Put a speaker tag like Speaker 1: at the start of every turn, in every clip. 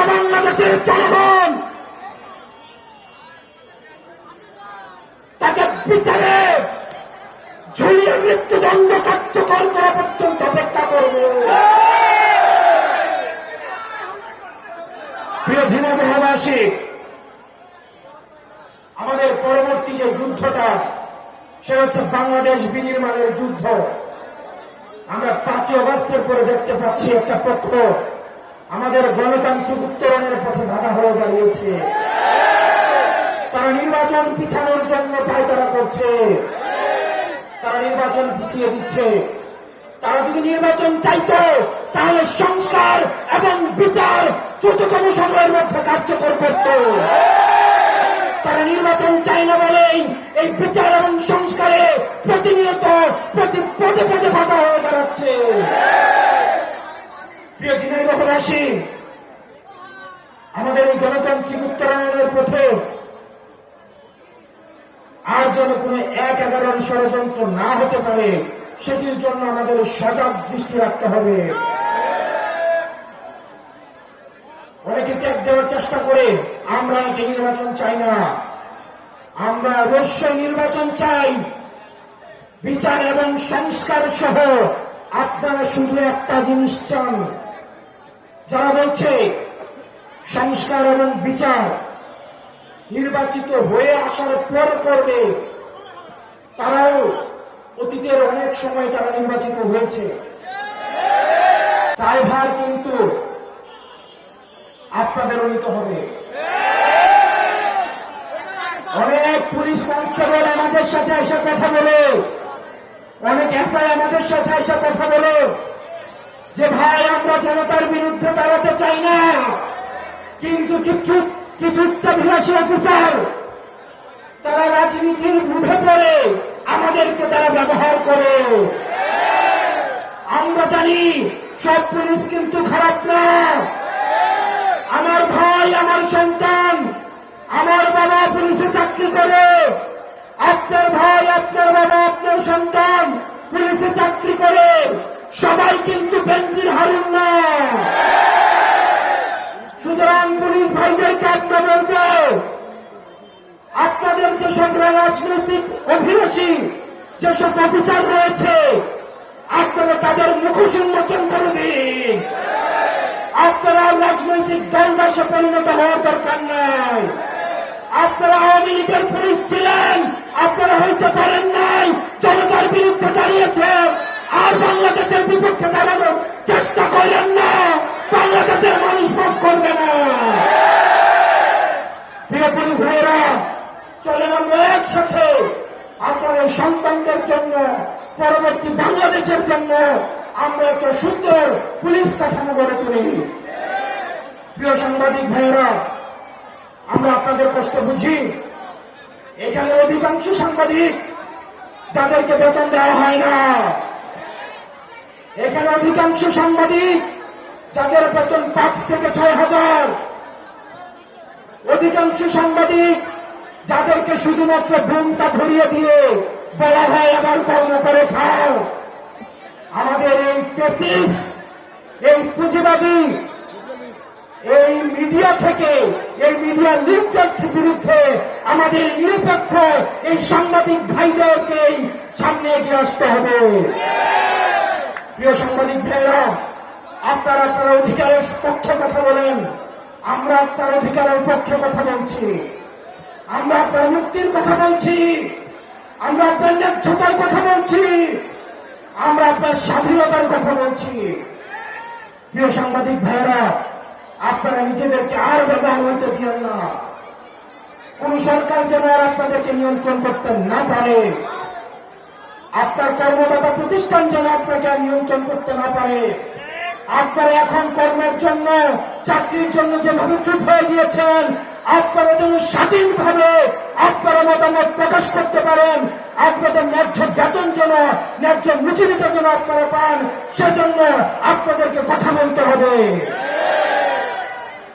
Speaker 1: আমরা বাংলাদেশের জনগণ। তাকে বিচারে ঝুলিয়ে মৃত্যুদণ্ড কার্যকর করা পর্যন্ত অপেক্ষা করব। প্রিয় ঝিনাদহবাসী আমাদের পরবর্তী যে যুদ্ধটা, সেটা হচ্ছে বাংলাদেশ বিনির্মাণের যুদ্ধ। আমরা পাঁচই অগস্টের পরে দেখতে পাচ্ছি একটা পক্ষ আমাদের গণতান্ত্রিক উত্তরণের পথে বাধা হয়ে দাঁড়িয়েছে। তারা নির্বাচন পিছানোর জন্য পায়তারা করছে। তারা নির্বাচন পিছিয়ে দিচ্ছে। তারা যদি নির্বাচন চাইতো, তাহলে সংস্কার এবং বিচার দ্রুততম সময়ের মধ্যে কার্যকর করত। তারা নির্বাচন চায় না বলেই এই বিচার এবং সংস্কারে প্রতিনিয়ত প্রতি পদে পদে বাধা হয়ে দাঁড়াচ্ছে। ঝিনাইদহবাসী আমাদের এই গণতান্ত্রিক উত্তরায়ণের পথে আর যেন কোনো এক এগারোর ষড়যন্ত্র না হতে পারে, সেটির জন্য আমাদের সজাগ দৃষ্টি রাখতে হবে। অনেকে ত্যাগ দেওয়ার চেষ্টা করে, আমরা নাকি নির্বাচন চাই না। আমরা অবশ্যই নির্বাচন চাই। বিচার এবং সংস্কার সহ আপনারা শুধু একটা জিনিস চান। যারা বলছে সংস্কার এবং বিচার নির্বাচিত হয়ে আসার পর করবে, তারাও অতীতের অনেক সময় তারা নির্বাচিত হয়েছে। তাই ভার কিন্তু আপনাদেরও নিতে হবে। অনেক পুলিশ কনস্টেবল আমাদের সাথে এসে কথা বলে, অনেক এসআই আমাদের সাথে এসে কথা বলে। যে ভাই আমরা জনতার বিরুদ্ধে দাঁড়াতে চাই না। কিন্তু কিছু কিছু উচ্চাভিলাষী অফিসার, তারা রাজনীতির মুখে পড়ে আমাদেরকে তারা ব্যবহার করে। আমরা জানি সব পুলিশ কিন্তু খারাপ না। আমার ভাই, আমার সন্তান, আমার বাবা পুলিশে চাকরি করে। আপনার ভাই, আপনার বাবা, আপনার সন্তান পুলিশে চাকরি করে। সবাই কিন্তু বেঞ্জির হারুন না। সুতরাং পুলিশ ভাইদেরকে আমরা বলব। আপনাদের যেসব রাজনৈতিক অভিলাষী, যেসব অফিসার রয়েছে, আপনারা তাদের মুখোশ উন্মোচন করে দিন। আপনারা রাজনৈতিক দলদাসে পরিণত হওয়ার দরকার নাই। আপনারা আওয়ামী লীগের পুলিশ ছিলেন, আপনারা হইতে পারেন বিপক্ষে দাঁড়ানোর চেষ্টা করেন না। বাংলাদেশের মানুষ মাফ করবে না। প্রিয় পুলিশ ভাইরা চলেন আমরা একসাথে আপনাদের সন্তানদের জন্য, পরবর্তী বাংলাদেশের জন্য আমরা একটা সুন্দর পুলিশ কাঠামো গড়ে তুলি। প্রিয় সাংবাদিক ভাইয়েরা, আমরা আপনাদের কষ্ট বুঝি। এখানে অধিকাংশ সাংবাদিক যাদেরকে বেতন দেওয়া হয় না। অধিকাংশ সাংবাদিক, যাদের বেতন পাঁচ থেকে ছয় হাজার। অধিকাংশ সাংবাদিক, যাদেরকে শুধুমাত্র বুমটা ধরিয়ে দিয়ে বলা হয়, আবার কর্ম করে খাও। আমাদের এই ফেসিস্ট এই পুঁজিবাদী, এই মিডিয়া থেকে, এই মিডিয়া লিঙ্কের বিরুদ্ধে আমাদের নিরপেক্ষ এই সাংবাদিক ভাইদেরকেই সামনে এগিয়ে আসতে হবে। প্রিয় সাংবাদিক ভাইরা আপনারা আপনার অধিকারের পক্ষে কথা বলেন। আমরা আপনার অধিকারের পক্ষে কথা বলছি। আমরা আপনার মুক্তির কথা বলছি। আমরা আপনার ন্যায্যতার কথা বলছি। আমরা আপনার স্বাধীনতার কথা বলছি। প্রিয় সাংবাদিক ভাইরা আপনারা নিজেদেরকে আর ব্যবহার হইতে দিয়েন না। কোন সরকার যেন আর আপনাদেরকে নিয়ন্ত্রণ করতে না পারে। আপনার কর্মদাতা প্রতিষ্ঠান যেন আপনাকে আর নিয়ন্ত্রণ করতে না পারে। আপনারা এখন কর্মের জন্য, চাকরির জন্য যেভাবে চুপ হয়ে গিয়েছেন, আপনারা যেন স্বাধীনভাবে আপনারা মতামত প্রকাশ করতে পারেন, আপনাদের ন্যায্য বেতন যেন, ন্যায্য মজুরিটা যেন আপনারা পান, সেজন্য আপনাদেরকে কথা বলতে হবে।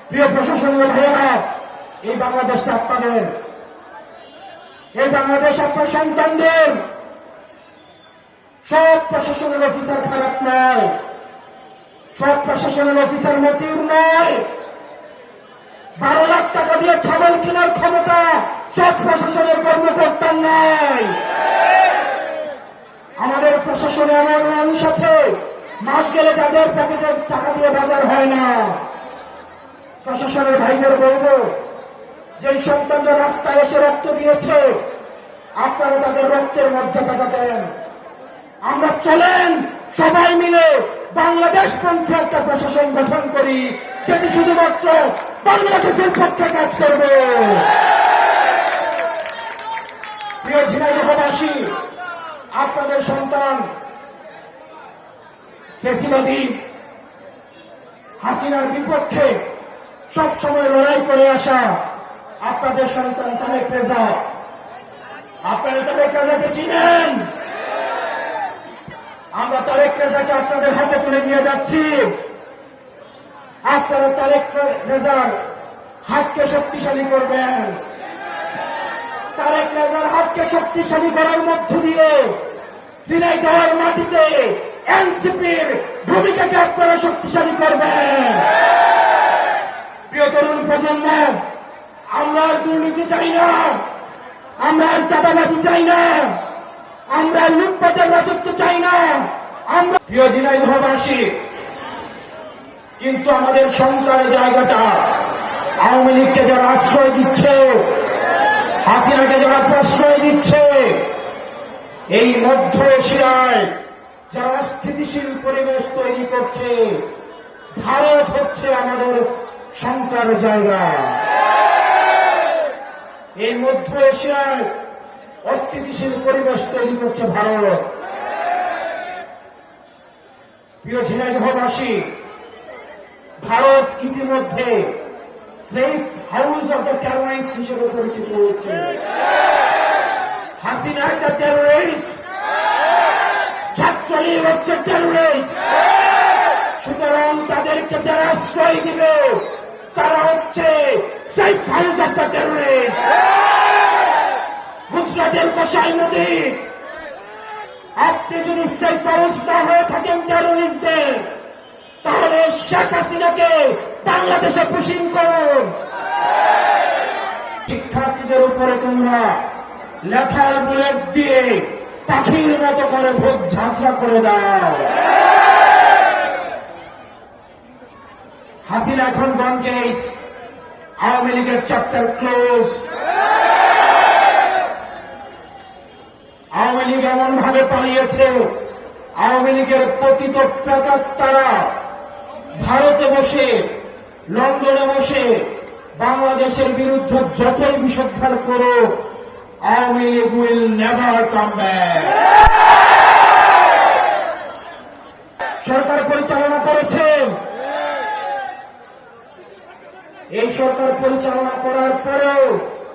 Speaker 1: প্রিয় প্রশাসনীয় ভাইয়েরা, এই বাংলাদেশটা আপনাদের। এই বাংলাদেশ আপনার সন্তানদের সব প্রশাসনের অফিসার খারাপ নয়। সব প্রশাসনের অফিসার মতির নয়। বারো লাখ টাকা দিয়ে ছাগল কেনার ক্ষমতা সব প্রশাসনের কর্মকর্তার নাই আমাদের প্রশাসনে এমন মানুষ আছে, মাস গেলে যাদের পকেটে টাকা দিয়ে বাজার হয় না। প্রশাসনের ভাইদের বলব যে সন্তানরা রাস্তায় এসে রক্ত দিয়েছে, আপনারা তাদের রক্তের মর্যাদাটা দেন। আমরা চলেন, সবাই মিলে বাংলাদেশ পন্থী একটা প্রশাসন গঠন করি, যেটি শুধুমাত্র বাংলাদেশের পক্ষে কাজ করবে। প্রিয় ঝিনাইদহবাসী আপনাদের সন্তান ফেসিবাদী হাসিনার বিপক্ষে সব সময় লড়াই করে আসা আপনাদের সন্তান তারেক রেজা। আপনারা তারেক রেজাকে চিনেন? আমরা তারেক রেজাকে আপনাদের হাতে তুলে নিয়ে যাচ্ছি। আপনারা তারেক রেজার হাতকে শক্তিশালী করবেন। তারেক রেজার হাতকে শক্তিশালী করার মধ্য দিয়ে চিনাই দেওয়ার মাটিতে এনসিপির ভূমিকাকে আপনারা শক্তিশালী করবেন। প্রিয় তরুণ প্রজন্ম, আমরা আর দুর্নীতি চাই না। আমরা আর চাঁদাবাজি চাই না। আমরা লুটপাটের রাজত্ব চাই না। আমরা প্রিয় ঝিনাইদহবাসী কিন্তু আমাদের সন্তানের জায়গাটা আওয়ামী লীগকে যারা আশ্রয় দিচ্ছে, হাসিনাকে যারা প্রশ্রয় দিচ্ছে, এই মধ্য এশিয়ায় যারা স্থিতিশীল পরিবেশ তৈরি করছে, ভারত হচ্ছে আমাদের সংকার জায়গা। এই মধ্য এশিয়ায় অস্থিতিশীল পরিবেশ তৈরি করছে ভারত। প্রিয় ঝিনাইদহবাসী ভারত ইতিমধ্যে safe house of the terrorist হিসেবে পরিচিত হয়েছে। হাসিনা একটা টেরোরিস্ট। ছাত্রলীগ হচ্ছে টেরোরিস্ট। সুতরাং তাদেরকে যারা আশ্রয় দিবে, তারা হচ্ছে safe house of the terrorist. গুজরাটের কষাই নদী। আপনি যদি হাউস না হয়ে থাকেন টেরোরিস্টদের তাহলে শেখ হাসিনাকে বাংলাদেশে পুষিং করুন। শিক্ষার্থীদের উপরে তোমরা লেথার বুলেট দিয়ে পাখির মতো করে ভোগ ঝাঁঝরা করে দাও। হাসিনা এখন গন কেস আওয়ামী লীগের চ্যাপ্টার ক্লোজ আওয়ামী লীগ এমন ভাবে পালিয়েছে, আওয়ামী লীগের পতিত প্রেতাত্মারা ভারতে বসে, লন্ডনে বসে বাংলাদেশের বিরুদ্ধে যতই বিষোদ্ধার করো Awami League will never come back সরকার পরিচালনা করেছেন এই সরকার পরিচালনা করার পরেও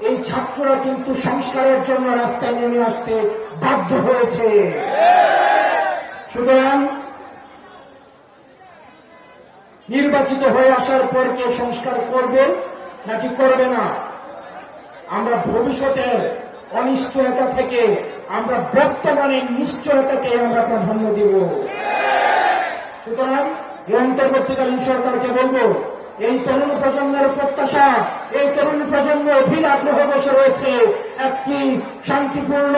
Speaker 1: এই ছাত্ররা কিন্তু সংস্কারের জন্য রাস্তায় নেমে আসতে বাধ্য হয়েছে। সুতরাং নির্বাচিত হয়ে আসার পর কে সংস্কার করবে নাকি করবে না? আমরা ভবিষ্যতের অনিশ্চয়তা থেকে, আমরা বর্তমানে নিশ্চয়তাকে আমরা প্রাধান্য দিব। সুতরাং এই অন্তর্বর্তীকালীন সরকারকে বলব এই তরুণ প্রজন্মের প্রত্যাশা, এই তরুণ প্রজন্ম অধীর আগ্রহ বসে রয়েছে। একটি শান্তিপূর্ণ,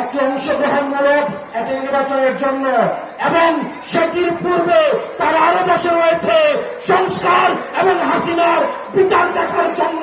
Speaker 1: একটি অংশগ্রহণমূলক, একটি নির্বাচনের জন্য। এবং সেটির পূর্বে তার আরও বসে রয়েছে সংস্কার এবং হাসিনার বিচার দেখার জন্য।